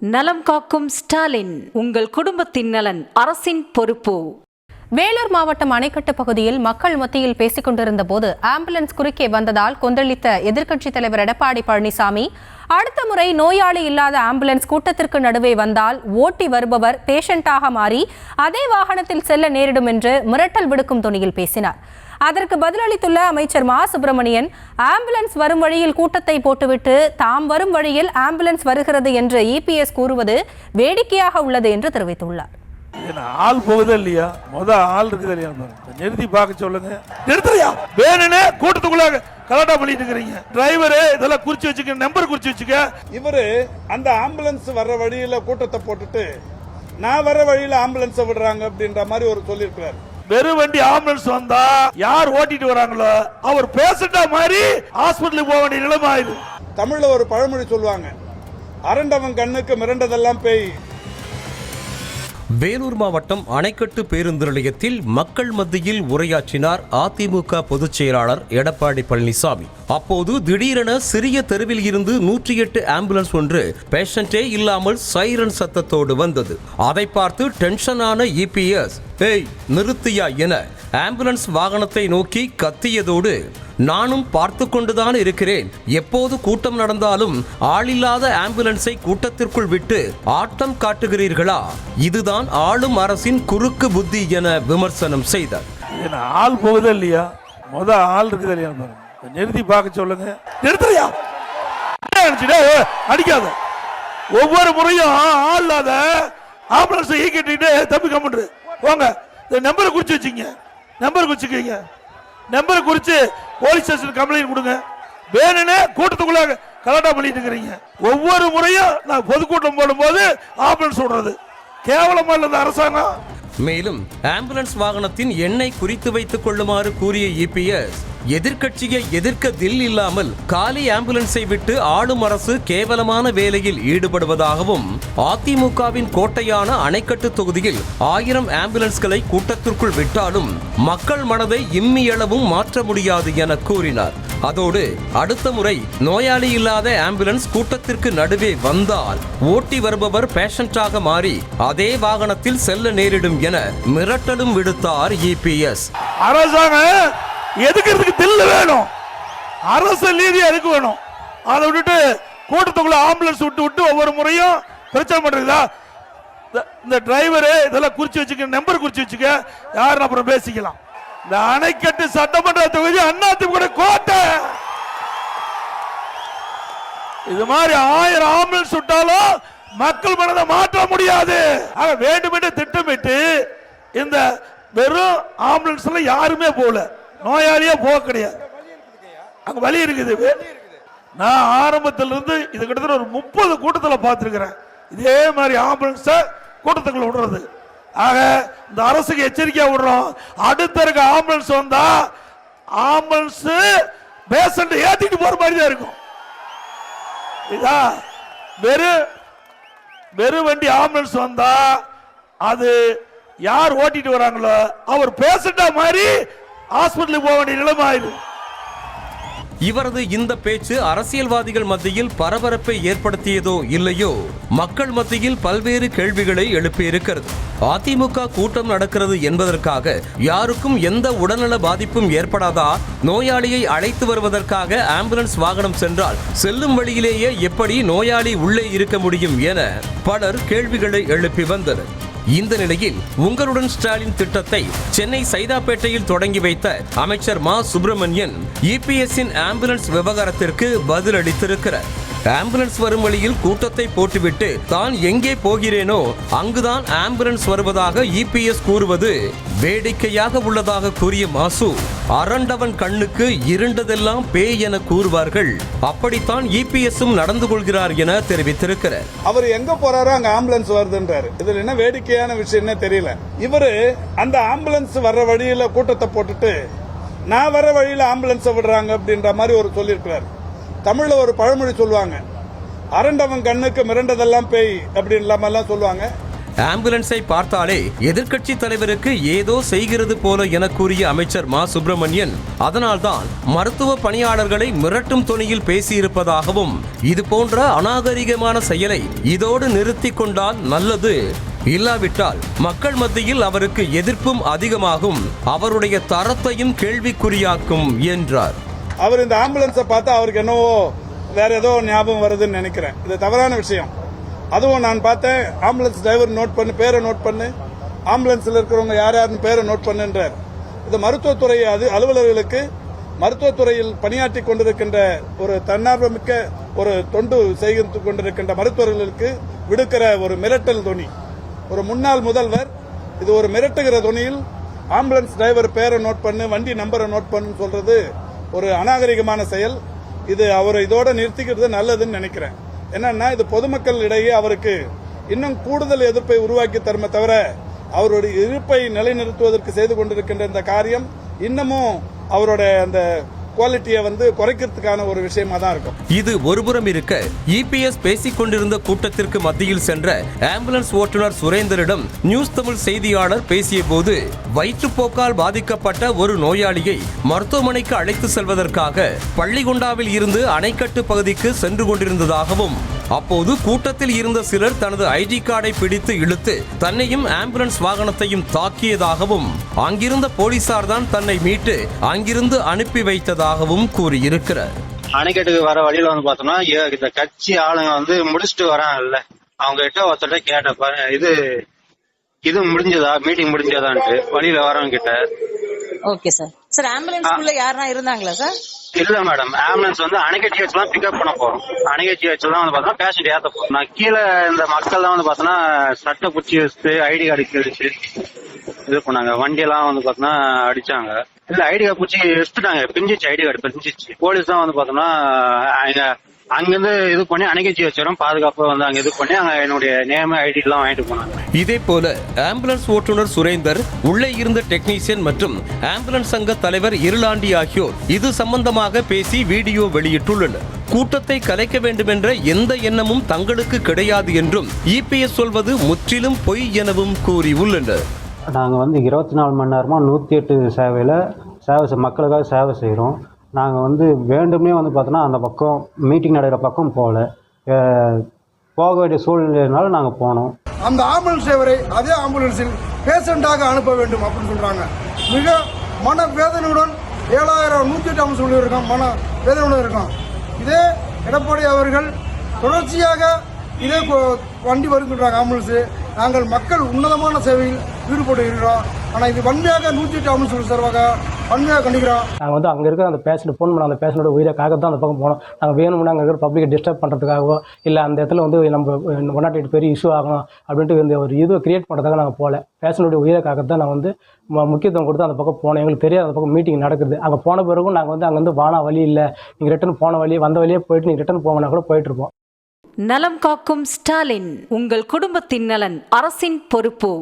நலம் காக்கும் ஸ்டாலின் உங்கள் குடும்பத்தின் நலன் அரசின் பொறுப்பு. வேலூர் மாவட்டம் அணைக்கட்டு பகுதியில் மக்கள் மத்தியில் பேசிக் கொண்டிருந்த போது ஆம்புலன்ஸ் குறுக்கே வந்ததால் கொந்தளித்த எதிர்க்கட்சித் தலைவர் எடப்பாடி பழனிசாமி அடுத்த முறை நோயாளி இல்லாத ஆம்புலன்ஸ் கூட்டத்திற்கு நடுவே வந்தால் ஓட்டி வருபவர் பேஷண்டாக மாறி அதே வாகனத்தில் செல்ல நேரிடும் என்று மிரட்டல் விடுக்கும் துணியில் பேசினார். அதற்கு பதிலளித்துள்ள அமைச்சர் மா. சுப்பிரமணியன் ஆம்புலன்ஸ் வரும் வழியில் கூட்டத்தை போட்டுவிட்டு தாம் வரும் வழியில் ஆம்புலன்ஸ் வருகிறது என்று இபிஎஸ் கூறுவது வேடிக்கையாக உள்ளது என்று தெரிவித்துள்ளார். என்ன ஆள் போகுதா இல்லையா? முத ஆள் இருக்குதா இல்லையா. நிறுத்தி பார்க்க சொல்லுங்க. நிறுத்துறியா? வேணும்னே கூட்டத்துக்குள்ள கலாட்டா பண்ணிட்டு இருக்கிறீங்க. டிரைவரு இதெல்லாம் குறிச்சு வச்சுக்க நம்பர் குறிச்சு வச்சுக்க. இவரு அந்த ஆம்புலன்ஸ் வர்ற வழியில கூட்டத்தை போட்டுட்டு நான் வர வழியில ஆம்புலன்ஸை விடுறாங்க அப்படின்ற மாதிரி ஒரு சொல்லியிருக்கிறாரு. வெறும் வண்டி ஆம்புலன்ஸ் வந்தா யார் ஓட்டிட்டு வராங்களோ அவர் பேசண்டா மாதிரி ஹாஸ்பிட்டலுக்கு போக வேண்டிய நிலைமை ஆயிடுது. தமிழ்ல ஒரு பழமொழி சொல்லுவாங்க அரண்டவன் கண்ணுக்கு மிரண்டதெல்லாம் பேய். வேலூர் மாவட்டம் அணைக்கட்டு பேருந்து நிலையத்தில் மக்கள் மத்தியில் உரையாற்றினார் அதிமுக பொதுச் செயலாளர் எடப்பாடி பழனிசாமி. அப்போது திடீரென சிறிய தெருவில் இருந்து நூற்றி எட்டு ஆம்புலன்ஸ் ஒன்று பேஷண்டே இல்லாமல் சைரன் சத்தத்தோடு வந்தது. அதை பார்த்து டென்ஷனான இபிஎஸ் ஏய் நிறுத்தியா என ஆம்புலன்ஸ் வாகனத்தை நோக்கி கத்தியதோடு நானும் பார்த்து கொண்டுதான் இருக்கிறேன். எப்போது கூட்டம் நடந்தாலும் ஆளில்லாத ஆம்புலன்ஸை கூட்டத்திற்குள் விட்டு ஆட்டம் காட்டுகிறீர்களா? இதுதான் ஆளும் அரசின் குறுக்கு புத்தி என விமர்சனம் செய்தார். ஆள் போகுதா இல்லையா? முத ஆள் இருக்குதா இல்லையா? நிறுத்தி பார்க்க சொல்லுங்க. நிறுத்துறியா? அடிக்காத. ஒவ்வொரு முறையும் ஆள் இல்லாத ஆம்புலன்ஸ் இயக்கிட்டு தம்பி கம்முன்று போங்க. இந்த நம்பரை குறிச்சு வச்சுங்க நம்பர் குறிச்சுக்கீங்க நம்பர் குறித்து போலீஸ் ஸ்டேஷன் கம்ப்ளைண்ட் கொடுங்க. வேணும்னே கூட்டத்துக்குள்ள கலாட்டா பண்ணிட்டு இருக்கிறீங்க. ஒவ்வொரு முறையும் நான் பொதுக்கூட்டம் போடும்போது ஆம்புலன்ஸ் விடுறது கேவலமா இல்லை இந்த அரசாங்கம். மேலும் ஆம்புலன்ஸ் வாகனத்தின் எண்ணை குறித்து வைத்துக் கொள்ளுமாறு கூறிய இபிஎஸ் எதிர்கட்சியை எதிர்க்க தில் இல்லாமல் காலி ஆம்புலன்ஸை விட்டு ஆளும் அரசு கேவலமான வேலையில் ஈடுபடுவதாகவும் அதிமுகவின் கோட்டையான அணைக்கட்டு தொகுதியில் ஆயிரம் ஆம்புலன்ஸ்களை கூட்டத்திற்குள் விட்டாலும் மக்கள் மனதை இம்மியளவும் மாற்ற முடியாது என கூறினார். அதோடு அடுத்த முறை நோயாளி இல்லாத ஆம்புலன்ஸ் கூட்டத்திற்கு நடுவே வந்தால் ஓட்டி வருபவர் பேஷண்டாக மாறி அதே வாகனத்தில் செல்ல நேரிடும் என மிரட்டலும் விடுத்தார் இபிஎஸ். அரசாங்கம் எதுக்கிறதுக்கு தில்லு வேணும்? அரசு நீதி எதுக்கு வேணும்? அதை விட்டுட்டு கூட்டத்துக்குள்ள ஆம்புலன்ஸ் விட்டு விட்டு ஒவ்வொரு முறையும் பிரச்சனை பண்றீங்களா? இந்த- இந்த டிரைவரு இதெல்லாம் குறிச்சு வச்சுக்க நம்பர் குறிச்சு வச்சுக்க யாரும் அப்புறம் பேசிக்கலாம். இந்த அணைக்கட்டு சட்டமன்ற தொகுதி அதிமுக கோட்டை. இது மாதிரி ஆயிரம் ஆம்புலன்ஸ் விட்டாலும் மக்கள் மனதை மாற்ற முடியாது. ஆக வேண்டுமென்று திட்டமிட்டு இந்த வெறும் ஆம்புலன்ஸ்ல யாருமே போகல. நோயாளியே போக கிடையாது. அங்க வழி இருக்குது. நான் ஆரம்பத்தில் இருந்து இது கிட்டத்தட்ட ஒரு முப்பது கூட்டத்தில் பார்த்துருக்கிறேன். இதே மாதிரி ஆம்புலன்ஸை கூட்டத்துக்குள்ள விடுறது. ஆக இந்த அரசுக்கு எச்சரிக்கையா விடுறோம். அடுத்த இருக்க ஆம்புலன்ஸ் வந்தா ஆம்புலன்ஸ் பேஷண்ட் ஏத்திட்டு போற மாதிரி தான் இருக்கும். இதா வெறும் வெறும் வண்டி ஆம்புலன்ஸ் வந்தா அது யார் ஓட்டிட்டு வராங்களோ அவர் பேஷண்டா மாதிரி ஹாஸ்பிட்டலுக்கு போக வேண்டிய நிலைமை ஆயிடும் இவரது இந்த பேச்சு அரசியல்வாதிகள் மத்தியில் பரபரப்பை ஏற்படுத்தியதோ இல்லையோ? மக்கள் மத்தியில் பல்வேறு கேள்விகளை எழுப்பியிருக்கிறது. அதிமுக கூட்டம் நடக்கிறது என்பதற்காக யாருக்கும் எந்த உடல்நல பாதிப்பும் ஏற்படாதா? நோயாளியை அழைத்து வருவதற்காக ஆம்புலன்ஸ் வாகனம் சென்றால் செல்லும் வழியிலேயே எப்படி நோயாளி உள்ளே இருக்க முடியும் என பலர் கேள்விகளை எழுப்பி வந்தனர். இந்த நிலையில் உங்களுடன் ஸ்டாலின் திட்டத்தை சென்னை சைதாப்பேட்டையில் தொடங்கி வைத்த அமைச்சர் மா சுப்பிரமணியன் இபிஎஸ்ஸின் ஆம்புலன்ஸ் விவகாரத்திற்கு பதிலளித்திருக்கிறார். ஆம்புலன்ஸ் வரும் வழியில் கூட்டத்தை போட்டுவிட்டு தான் எங்கே போகிறேனோ அங்குதான் ஆம்புலன்ஸ் வருவதாக இபிஎஸ் கூறுவது வேடிக்கையாக உள்ளதாக கூறிய மாசு அரண்டவன் கண்ணுக்கு இருண்டதெல்லாம் பேய் என கூறுவார்கள். அப்படித்தான் இபிஎஸ்ஸும் நடந்து கொள்கிறார் என தெரிவித்திருக்கிறார். அவர் எங்க போறாரோ அங்க ஆம்புலன்ஸ் வருதுன்றாரு. இதுல என்ன வேடிக்கையான விஷயம்னே தெரியல. இவரு அந்த ஆம்புலன்ஸ் வர்ற வழியில கூட்டத்தை போட்டுட்டு நான் வர வழியில ஆம்புலன்ஸை விடுறாங்க அப்படின்ற மாதிரி ஒரு சொல்லியிருக்கிறார். தமிழில் ஒரு பழமொழி சொல்லுவாங்க. அரண்டவன் கண்ணுக்கு மிரண்டதெல்லாம் பேய் அப்படின்னு இல்லாமல்லாம் சொல்லுவாங்க. ஆம்புலன்ஸை பார்த்தாலே எதிர்க்கட்சி தலைவருக்கு ஏதோ செய்கிறது போல என கூறிய அமைச்சர் மா. சுப்பிரமணியன் அதனால்தான் மருத்துவ பணியாளர்களை மிரட்டும் துணியில் பேசியிருப்பதாகவும் இது போன்ற அநாகரிகமான செயலை இதோடு நிறுத்தி கொண்டால் நல்லது. இல்லாவிட்டால் மக்கள் மத்தியில் அவருக்கு எதிர்ப்பும் அதிகமாகும் அவருடைய தரத்தையும் கேள்விக்குறியாக்கும் என்றார். அவர் இந்த ஆம்புலன்ஸை பார்த்தா அவருக்கு என்னவோ வேற ஏதோ ஞாபகம் வருதுன்னு நினைக்கிறேன். இது தவறான விஷயம். அதுவும் நான் பார்த்தேன். ஆம்புலன்ஸ் டிரைவர் நோட் பண்ணு பேரை நோட் பண்ணு. ஆம்புலன்ஸில் இருக்கிறவங்க யார் யாருன்னு பேரை நோட் பண்ணுன்றார். இது மருத்துவத்துறை அது அலுவலர்களுக்கு மருத்துவத்துறையில் பணியாற்றி கொண்டிருக்கின்ற ஒரு தன்னார்வமிக்க ஒரு தொண்டு செய்து கொண்டிருக்கின்ற மருத்துவர்களுக்கு விடுக்கிற ஒரு மிரட்டல் துணி ஒரு முன்னாள் முதல்வர் இது ஒரு மிரட்டுகிற துணியில் ஆம்புலன்ஸ் டிரைவர் பேரை நோட் பண்ணு வண்டி நம்பரை நோட் பண்ணுன்னு சொல்றது ஒரு அநாகரிகமான செயல். இது அவர் இதோட நிறுத்திக்கிறது நல்லதுன்னு நினைக்கிறேன். என்னன்னா இது பொதுமக்கள் இடையே அவருக்கு இன்னும் கூடுதல் எதிர்ப்பை உருவாக்கி தருமே தவிர அவருடைய இருப்பை நிலைநிறுத்துவதற்கு செய்து கொண்டிருக்கின்ற இந்த காரியம் இன்னமும் அவருடைய அந்த குவாலிட்டியை வந்து குறைக்கிறதுக்கான ஒரு விஷயமா தான் இருக்கும். இது ஒருபுறம் இருக்க இபிஎஸ் பேசிக் கொண்டிருந்த கூட்டத்திற்கு மத்தியில் சென்ற ஆம்புலன்ஸ் ஓட்டுநர் சுரேந்தரிடம் நியூஸ் தமிழ் செய்தியாளர் பேசிய போது வயிற்றுப்போக்கால் பாதிக்கப்பட்ட ஒரு நோயாளியை மருத்துவமனைக்கு அழைத்து செல்வதற்காக பள்ளிகொண்டாவில் இருந்து அணைக்கட்டு பகுதிக்கு சென்று கொண்டிருந்ததாகவும் அப்போது கூட்டத்தில் இருந்த சிலர் தனது ஐடி கார்டை பிடித்து இழுத்து தன்னையும் ஆம்புலன்ஸ் வாகனத்தையும் தாக்கியதாகவும் அங்கிருந்த போலீசார் தான் தன்னை மீட்டு அங்கிருந்து அனுப்பி வைத்ததாகவும் கூறியிருக்கிறார். அணைக்கட்டுக்கு வர வழியில வந்து பார்த்தோம்னா இந்த கட்சி ஆளுங்க வந்து முடிச்சுட்டு வராங்கல்ல. அவங்க கிட்ட ஒருத்தட்ட கேட்டேன் பாரு இது இது முடிஞ்சதா? மீட்டிங் முடிஞ்சதான்ட்டு. வழியில வரவங்க கிட்ட. ஓகே சார் சார் ஆம்புலன்ஸ் உள்ள யாருனா இருந்தாங்களா சார்? இல்ல மேடம் ஆம்புலன்ஸ் வந்து அணைக்கட்டி வச்சு தான் பிக்கப் பண்ண போறோம். அணைக்கட்டி வச்சு தான் வந்து பார்த்தோம்னா பேஷண்ட் ஏத்த போறோம். நான் கீழே இந்த மக்கள் தான் வந்து பார்த்தோம்னா சட்டை பிடிச்சி வச்சுட்டு ஐடி கார்டு கிழிச்சு இது பண்ணாங்க. வண்டி எல்லாம் வந்து பார்த்தோம்னா அடிச்சாங்க. இல்ல ஐடி கார்டு பிடிச்சி எடுத்துட்டாங்க. பிஞ்சிச்சு ஐடி கார்டு பிஞ்சிச்சு. போலீஸ் தான் வந்து பார்த்தோம்னா அங்க அங்கிருந்து இது பண்ணி அணைக்கச்சி வச்சிடும் பாதுகாப்பு வந்து அங்க இது பண்ணி அங்க என்னுடைய நேம் ஐடி எல்லாம் வாங்கிட்டு போனாங்க. இதே போல ஆம்புலன்ஸ் ஓட்டுநர் சுரேந்தர் உள்ளே இருந்த டெக்னீசியன் மற்றும் ஆம்புலன்ஸ் சங்க தலைவர் இருளாண்டி ஆகியோர் இது சம்பந்தமாக பேசி வீடியோ வெளியிட்டுள்ளனர். கூட்டத்தை கலைக்க வேண்டுமென்ற எந்த எண்ணமும் தங்களுக்கு கிடையாது என்றும் இபிஎஸ் சொல்வது முற்றிலும் பொய் எனவும் கூறியுள்ளனர். நாங்கள் வந்து இருபத்தி நாலு மணி நேரமாக நூற்றி எட்டு சேவையில் சேவை மக்களுக்காக சேவை செய்கிறோம் நாங்கள் வந்து வேண்டும்னே வந்து பார்த்தோன்னா அந்த பக்கம் மீட்டிங் நடக்கிற பக்கம் போகல. போக வேண்டிய சூழ்நிலையினால நாங்கள் போனோம். அந்த ஆம்புலன்ஸ் டிரைவரை அதே ஆம்புலன்ஸில் பேஷண்ட்டாக அனுப்ப வேண்டும் அப்படின்னு சொல்கிறாங்க மிக மன வேதனையுடன் ஏழாயிரம் நூற்றி எட்டு ஆம்புலன்ஸ் சொல்லியிருக்கோம் இருக்கோம் மன வேதனையுடன் இருக்கோம் இதே எடப்பாடி அவர்கள் தொடர்ச்சியாக இதே வண்டி வருகின்றாங்க ஆம்புலன்ஸு நாங்கள் மக்கள் உன்னதமான சேவையில் ஈடுபட்டு இருக்கிறோம். ஆனால் இது வன்மையாக நூற்றி எட்டு ஆம்புலன்ஸ் சார்பாக வன்மையாக கண்டிக்கிறோம். நாங்கள் வந்து அங்கே இருக்கிற அந்த பேஷண்ட் ஃபோன் பண்ண அந்த பேஷண்டோட உயிரைக்காக தான் அந்த பக்கம் போனோம் நாங்கள் வேணும்னு அங்கே இருக்கிற பப்ளிக்கை டிஸ்டர்ப் பண்ணுறதுக்காகவோ இல்லை அந்த இடத்துல வந்து நம்ம ஒன் நாட் எயிட் பெரிய இஷ்யூ ஆகணும் அப்படின்ட்டு இந்த ஒரு இது கிரியேட் பண்ணுறதுக்காக நாங்கள் போகல. பேஷண்டோட உயிரைக்காக தான் நான் வந்து முக்கியத்துவம் கொடுத்து அந்த பக்கம் போனோம். எங்களுக்கு தெரியாது அந்த பக்கம் மீட்டிங் நடக்குது. அங்கே போன பிறகும் நாங்கள் வந்து அங்கேருந்து வானா வழி இல்லை. நீங்கள் ரிட்டன் போன வழி வந்த வழியே போயிட்டு நீங்கள் ரிட்டன் போங்கன்னா கூட போயிட்டு இருப்போம். நலம் காக்கும் ஸ்டாலின் உங்கள் குடும்பத்தின் நலன் அரசின் பொறுப்பு.